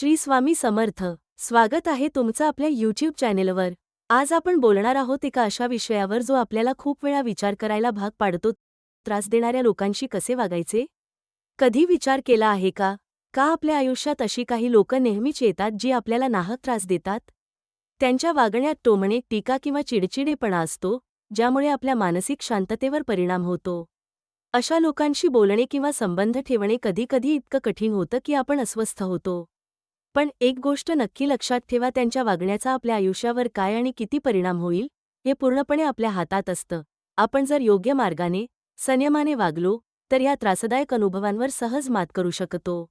श्री स्वामी समर्थ. स्वागत आहे तुमचं आपल्या यूट्यूब चॅनेलवर आज आपण बोलणार आहोत एका अशा विषयावर जो आपल्याला खूप वेळा विचार करायला भाग पाडतो. त्रास देणाऱ्या लोकांशी कसे वागायचे? कधी विचार केला आहे का? का आपल्या आयुष्यात अशी काही लोक नेहमीच येतात जी आपल्याला नाहक त्रास देतात? त्यांच्या वागण्यात टोमणे टीका किंवा चिडचिडेपणा असतो ज्यामुळे आपल्या मानसिक शांततेवर परिणाम होतो. अशा लोकांशी बोलणे किंवा संबंध ठेवणे कधीकधी इतकं कठीण होतं की आपण अस्वस्थ होतो. पण एक गोष्ट नक्की लक्षात ठेवा त्यांच्या वागण्याचा आपल्या आयुष्यावर काय आणि किती परिणाम होईल हे पूर्णपणे आपल्या हातात असतं. आपण जर योग्य मार्गाने संयमाने वागलो तर या त्रासदायक अनुभवांवर सहज मात करू शकतो.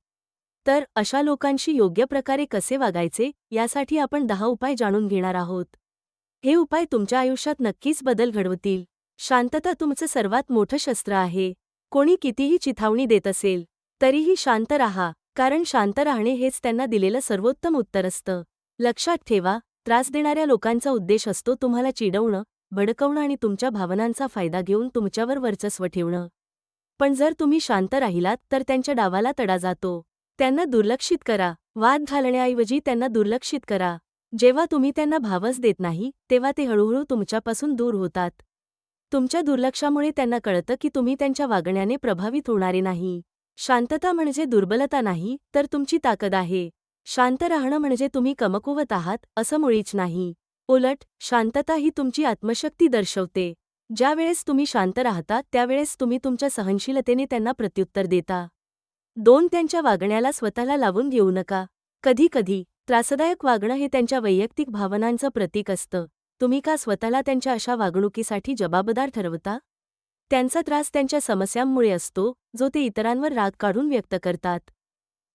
तर अशा लोकांशी योग्य प्रकारे कसे वागायचे यासाठी आपण दहा उपाय जाणून घेणार आहोत. हे उपाय तुमच्या आयुष्यात नक्कीच बदल घडवतील. शांतता तुमचं सर्वात मोठं शस्त्र आहे. कोणी कितीही चिथावणी देत असेल तरीही शांत राहा. कारण शांत राहणे हेच त्यांना दिलेलं सर्वोत्तम उत्तर असतं. लक्षात ठेवा त्रास देणाऱ्या लोकांचा उद्देश असतो तुम्हाला चिडवणं भडकवणं आणि तुमच्या भावनांचा फायदा घेऊन तुमच्यावर वर्चस्व ठेवणं. पण जर तुम्ही शांत राहिलात तर त्यांच्या डावाला तडा जातो. त्यांना दुर्लक्षित करा वाद घालण्याऐवजी त्यांना दुर्लक्षित करा. जेव्हा तुम्ही त्यांना भावच देत नाही तेव्हा ते हळूहळू तुमच्यापासून दूर होतात. तुमच्या दुर्लक्षामुळे त्यांना कळतं की तुम्ही त्यांच्या वागण्याने प्रभावित होणारे नाही. शांतता म्हणजे दुर्बलता नाही तर तुमची ताकद आहे. शांत राहणं म्हणजे तुम्ही कमकुवत आहात असं मुळीच नाही. उलट शांतता ही तुमची आत्मशक्ती दर्शवते. ज्यावेळेस तुम्ही शांत राहता त्यावेळेस तुम्ही तुमच्या सहनशीलतेने त्यांना प्रत्युत्तर देता. दोन त्यांच्या वागण्याला स्वतःला लावून घेऊ नका. कधीकधी त्रासदायक वागणं हे त्यांच्या वैयक्तिक भावनांचं प्रतीक असतं. तुम्ही का स्वतःला त्यांच्या अशा वागणुकीसाठी जबाबदार ठरवता? त्यांचा त्रास त्यांच्या समस्यांमुळे असतो जो ते इतरांवर राग काढून व्यक्त करतात.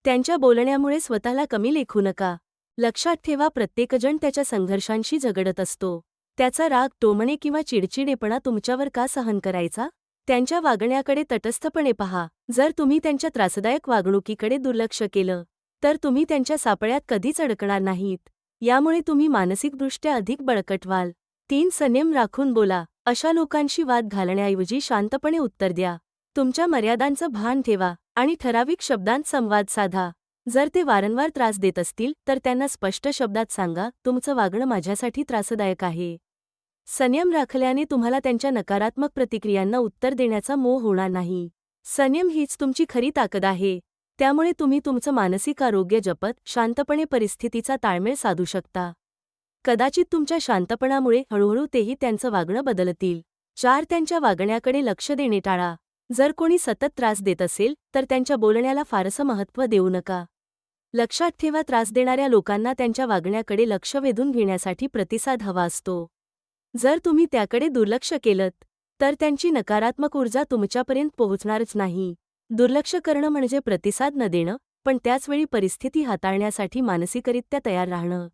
त्यांच्या बोलण्यामुळे स्वतःला कमी लेखू नका. लक्षात ठेवा प्रत्येकजण त्याच्या संघर्षांशी झगडत असतो. त्याचा राग टोमणे किंवा चिडचिडेपणा तुमच्यावर का सहन करायचा? त्यांच्या वागण्याकडे तटस्थपणे पहा. जर तुम्ही त्यांच्या त्रासदायक वागणुकीकडे दुर्लक्ष केलं तर तुम्ही त्यांच्या सापळ्यात कधीच अडकणार नाहीत. यामुळे तुम्ही मानसिकदृष्ट्या अधिक बळकट व्हाल. तीन संयम राखून बोला. अशा लोकांशी वाद घालण्याऐवजी शांतपणे उत्तर द्या. तुमच्या मर्यादांचं भान ठेवा आणि ठराविक शब्दांत संवाद साधा. जर ते वारंवार त्रास देत असतील तर त्यांना स्पष्ट शब्दात सांगा तुमचं वागणं माझ्यासाठी त्रासदायक आहे. संयम राखल्याने तुम्हाला त्यांच्या नकारात्मक प्रतिक्रियांना उत्तर देण्याचा मोह होणार नाही. संयम हीच तुमची खरी ताकद आहे. त्यामुळे तुम्ही तुमचं मानसिक आरोग्य जपत शांतपणे परिस्थितीचा ताळमेळ साधू शकता. कदाचित तुमच्या शांतपणामुळे हळूहळू तेही त्यांचं वागणं बदलतील. चार त्यांच्या वागण्याकडे लक्ष देणे टाळा. जर कोणी सतत त्रास देत असेल तर त्यांच्या बोलण्याला फारसं महत्त्व देऊ नका. लक्षात ठेवा त्रास देणाऱ्या लोकांना त्यांच्या वागण्याकडे लक्ष वेधून घेण्यासाठी प्रतिसाद हवा असतो. जर तुम्ही त्याकडे दुर्लक्ष केलं तर त्यांची नकारात्मक ऊर्जा तुमच्यापर्यंत पोहोचणारच नाही. दुर्लक्ष करणं म्हणजे प्रतिसाद न देणं पण त्याचवेळी परिस्थिती हाताळण्यासाठी मानसिकरित्या तयार राहणं.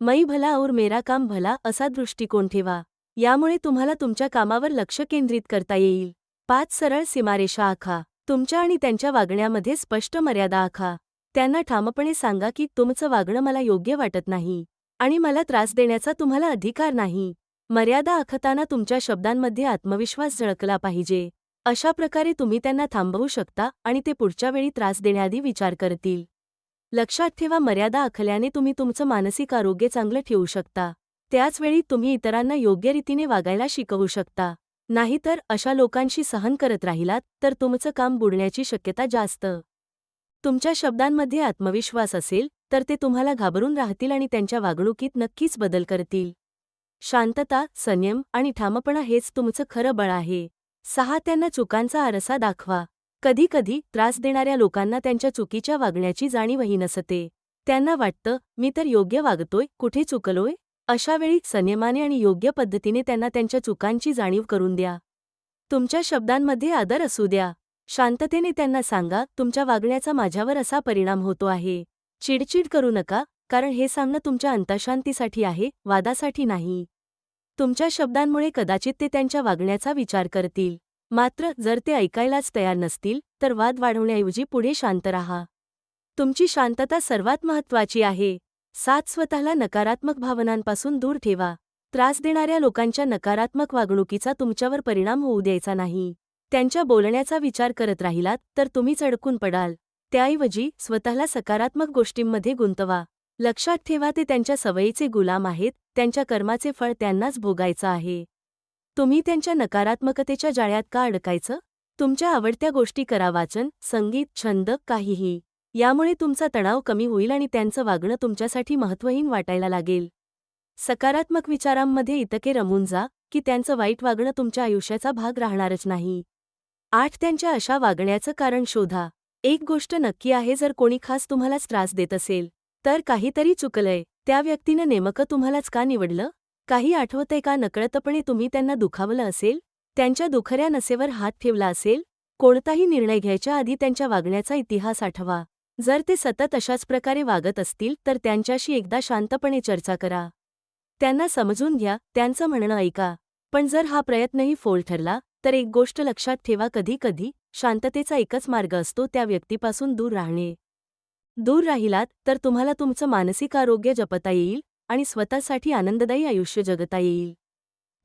मै भला और मेरा काम भला असा दृष्टिकोन ठेवा. यामुळे तुम्हाला तुमच्या कामावर लक्ष केंद्रित करता येईल. पाच सरळ सीमारेषा आखा. तुमच्या आणि त्यांच्या वागण्यामध्ये स्पष्ट मर्यादा आखा. त्यांना ठामपणे सांगा की तुमचं वागणं मला योग्य वाटत नाही आणि मला त्रास देण्याचा तुम्हाला अधिकार नाही. मर्यादा आखताना तुमच्या शब्दांमध्ये आत्मविश्वास झळकला पाहिजे. अशा प्रकारे तुम्ही त्यांना थांबवू शकता आणि ते पुढच्या वेळी त्रास देण्याआधी विचार करतील. लक्षात ठेवा मर्यादा आखल्याने तुम्ही तुमचं मानसिक आरोग्य चांगलं ठेवू शकता. त्याचवेळी तुम्ही इतरांना योग्य रीतीने वागायला शिकवू शकता. नाहीतर अशा लोकांशी सहन करत राहिलात तर तुमचं काम बुडण्याची शक्यता जास्त. तुमच्या शब्दांमध्ये आत्मविश्वास असेल तर ते तुम्हाला घाबरून राहतील आणि त्यांच्या वागणुकीत नक्कीच बदल करतील. शांतता संयम आणि ठामपणा हेच तुमचं खरं बळ आहे. सहा त्यांना चुकांचा आरसा दाखवा. कधीकधी त्रास देणाऱ्या लोकांना त्यांच्या चुकीच्या वागण्याची जाणीवही नसते. त्यांना वाटतं मी तर योग्य वागतोय कुठे चुकलोय? अशावेळी संयमाने आणि योग्य पद्धतीने त्यांना त्यांच्या चुकांची जाणीव करून द्या. तुमच्या शब्दांमध्ये आदर असू द्या. शांततेने त्यांना सांगा तुमच्या वागण्याचा माझ्यावर असा परिणाम होतो आहे. चिडचिड करू नका कारण हे सांगणं तुमच्या अंतशांतीसाठी आहे वादासाठी नाही. तुमच्या शब्दांमुळे कदाचित ते त्यांच्या वागण्याचा विचार करतील. मात्र जर ते ऐकायलाच तयार नसतील तर वाद वाढवण्याऐवजी पुढे शांत राहा. तुमची शांतता सर्वात महत्वाची आहे. सात स्वतःला नकारात्मक भावनांपासून दूर ठेवा. त्रास देणाऱ्या लोकांच्या नकारात्मक वागणुकीचा तुमच्यावर परिणाम होऊ द्यायचा नाही. त्यांच्या बोलण्याचा विचार करत राहिलात तर तुम्हीच अडकून पडाल. त्याऐवजी स्वतःला सकारात्मक गोष्टींमध्ये गुंतवा. लक्षात ठेवा ते त्यांच्या सवयीचे गुलाम आहेत त्यांच्या कर्माचे फळ त्यांनाच भोगायचं आहे. तुम्ही त्यांच्या नकारात्मकतेच्या जाळ्यात का अडकायचं? तुमच्या आवडत्या गोष्टी करा वाचन संगीत छंद काहीही. यामुळे तुमचा तणाव कमी होईल आणि त्यांचं वागणं तुमच्यासाठी महत्त्वहीन वाटायला लागेल. सकारात्मक विचारांमध्ये इतके रमून जा की त्यांचं वाईट वागणं तुमच्या आयुष्याचा भाग राहणारच नाही. आठ त्यांच्या अशा वागण्याचं कारण शोधा. एक गोष्ट नक्की आहे जर कोणी खास तुम्हालाच त्रास देत असेल तर काहीतरी चुकलंय. त्या व्यक्तीनं नेमकं तुम्हालाच का निवडलं? काही आठवतंय का नकळतपणे तुम्ही त्यांना दुखावलं असेल? त्यांच्या दुखऱ्या नसेवर हात ठेवला असेल? कोणताही निर्णय घ्यायच्या आधी त्यांच्या वागण्याचा इतिहास आठवा. जर ते सतत अशाच प्रकारे वागत असतील तर त्यांच्याशी एकदा शांतपणे चर्चा करा. त्यांना समजून घ्या त्यांचं म्हणणं ऐका. पण जर हा प्रयत्नही फोल ठरला तर एक गोष्ट लक्षात ठेवा कधी कधी शांततेचा एकच मार्ग असतो त्या व्यक्तीपासून दूर राहणे. दूर राहिलात तर तुम्हाला तुमचं मानसिक आरोग्य जपता येईल आणि स्वतःसाठी आनंददायी आयुष्य जगता येईल.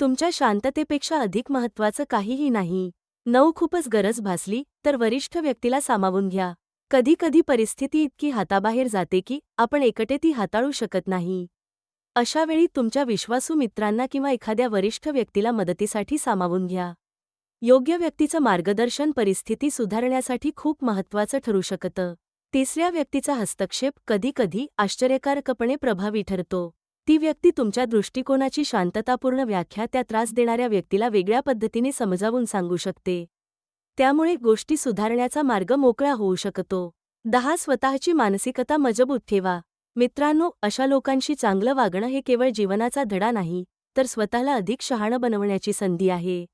तुमच्या शांततेपेक्षा अधिक महत्त्वाचं काहीही नाही. नऊ खूपच गरज भासली तर वरिष्ठ व्यक्तीला सामावून घ्या. कधीकधी परिस्थिती इतकी हाताबाहेर जाते की आपण एकटे ती हाताळू शकत नाही. अशा वेळी तुमच्या विश्वासू मित्रांना किंवा एखाद्या वरिष्ठ व्यक्तीला मदतीसाठी सामावून घ्या. योग्य व्यक्तीचं मार्गदर्शन परिस्थिती सुधारण्यासाठी खूप महत्त्वाचं ठरू शकतं. तिसऱ्या व्यक्तीचा हस्तक्षेप कधीकधी आश्चर्यकारकपणे प्रभावी ठरतो. ती व्यक्ती तुमच्या दृष्टिकोनाची शांततापूर्ण व्याख्या त्या त्रास देणाऱ्या व्यक्तीला वेगळ्या पद्धतीने समजावून सांगू शकते. त्यामुळे गोष्टी सुधारण्याचा मार्ग मोकळा होऊ शकतो. दहा स्वतःची मानसिकता मजबूत ठेवा. मित्रांनो अशा लोकांशी चांगलं वागणं हे केवळ जीवनाचा धडा नाही तर स्वतःला अधिक शहाणं बनवण्याची संधी आहे.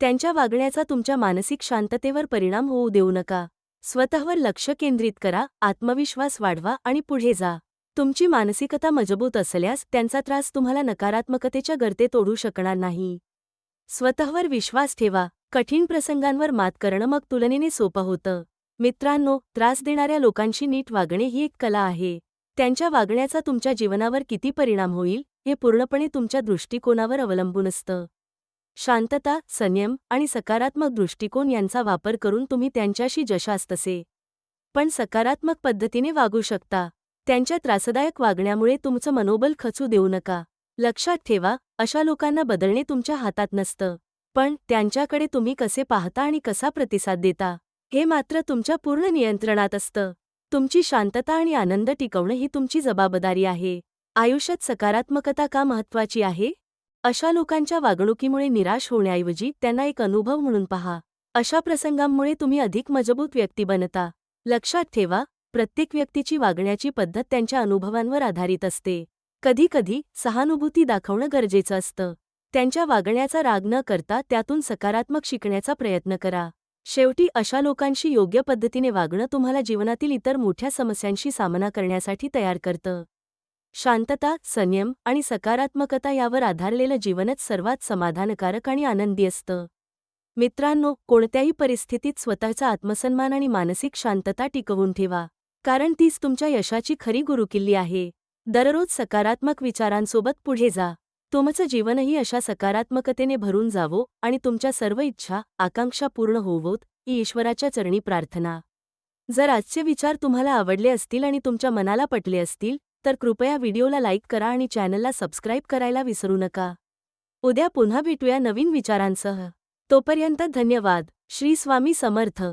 त्यांच्या वागण्याचा तुमच्या मानसिक शांततेवर परिणाम होऊ देऊ नका. स्वतःवर लक्ष केंद्रित करा आत्मविश्वास वाढवा आणि पुढे जा. तुमची मानसिकता मजबूत असल्यास त्यांचा त्रास तुम्हाला नकारात्मकतेच्या गर्तेत ओढू शकणार नाही. स्वतःवर विश्वास ठेवा कठीण प्रसंगांवर मात करणं मग तुलनेने सोपं होतं. मित्रांनो त्रास देणाऱ्या लोकांशी नीट वागणे ही एक कला आहे. त्यांच्या वागण्याचा तुमच्या जीवनावर किती परिणाम होईल हे पूर्णपणे तुमच्या दृष्टिकोनावर अवलंबून असतं. शांतता संयम आणि सकारात्मक दृष्टिकोन यांचा वापर करून तुम्ही त्यांच्याशी जशास तसे. पण सकारात्मक पद्धतीने वागू शकता. त्यांच्या त्रासदायक वागण्यामुळे तुमचं मनोबल खचू देऊ नका. लक्षात ठेवा अशा लोकांना बदलणे तुमच्या हातात नसतं. पण त्यांच्याकडे तुम्ही कसे पाहता आणि कसा प्रतिसाद देता हे मात्र तुमच्या पूर्ण नियंत्रणात असतं. तुमची शांतता आणि आनंद टिकवणं ही तुमची जबाबदारी आहे. आयुष्यात सकारात्मकता का महत्वाची आहे? अशा लोकांच्या वागणुकीमुळे निराश होण्याऐवजी त्यांना एक अनुभव म्हणून पहा. अशा प्रसंगांमुळे तुम्ही अधिक मजबूत व्यक्ती बनता. लक्षात ठेवा प्रत्येक व्यक्तीची वागण्याची पद्धत त्यांच्या अनुभवांवर आधारित असते. कधीकधी सहानुभूती दाखवणं गरजेचं असतं. त्यांच्या वागण्याचा राग न करता त्यातून सकारात्मक शिकण्याचा प्रयत्न करा. शेवटी अशा लोकांशी योग्य पद्धतीने वागणं तुम्हाला जीवनातील इतर मोठ्या समस्यांशी सामना करण्यासाठी तयार करतं. शांतता संयम आणि सकारात्मकता यावर आधारलेलं जीवनच सर्वात समाधानकारक आणि आनंदी असतं. मित्रांनो कोणत्याही परिस्थितीत स्वतःचा आत्मसन्मान आणि मानसिक शांतता टिकवून ठेवा कारण तीच तुमच्या यशाची खरी गुरुकिल्ली आहे. दररोज सकारात्मक विचारांसोबत पुढे जा. तुमचं जीवनही अशा सकारात्मकतेने भरून जावो आणि तुमच्या सर्व इच्छा आकांक्षा पूर्ण होवोत ही ईश्वराच्या चरणी प्रार्थना. जर आजचे विचार तुम्हाला आवडले असतील आणि तुमच्या मनाला पटले असतील तर कृपया व्हिडिओला लाईक करा आणि चॅनलला सबस्क्राईब करायला विसरू नका. उद्या पुन्हा भेटूया नवीन विचारांसह. तोपर्यंत धन्यवाद. श्री स्वामी समर्थ.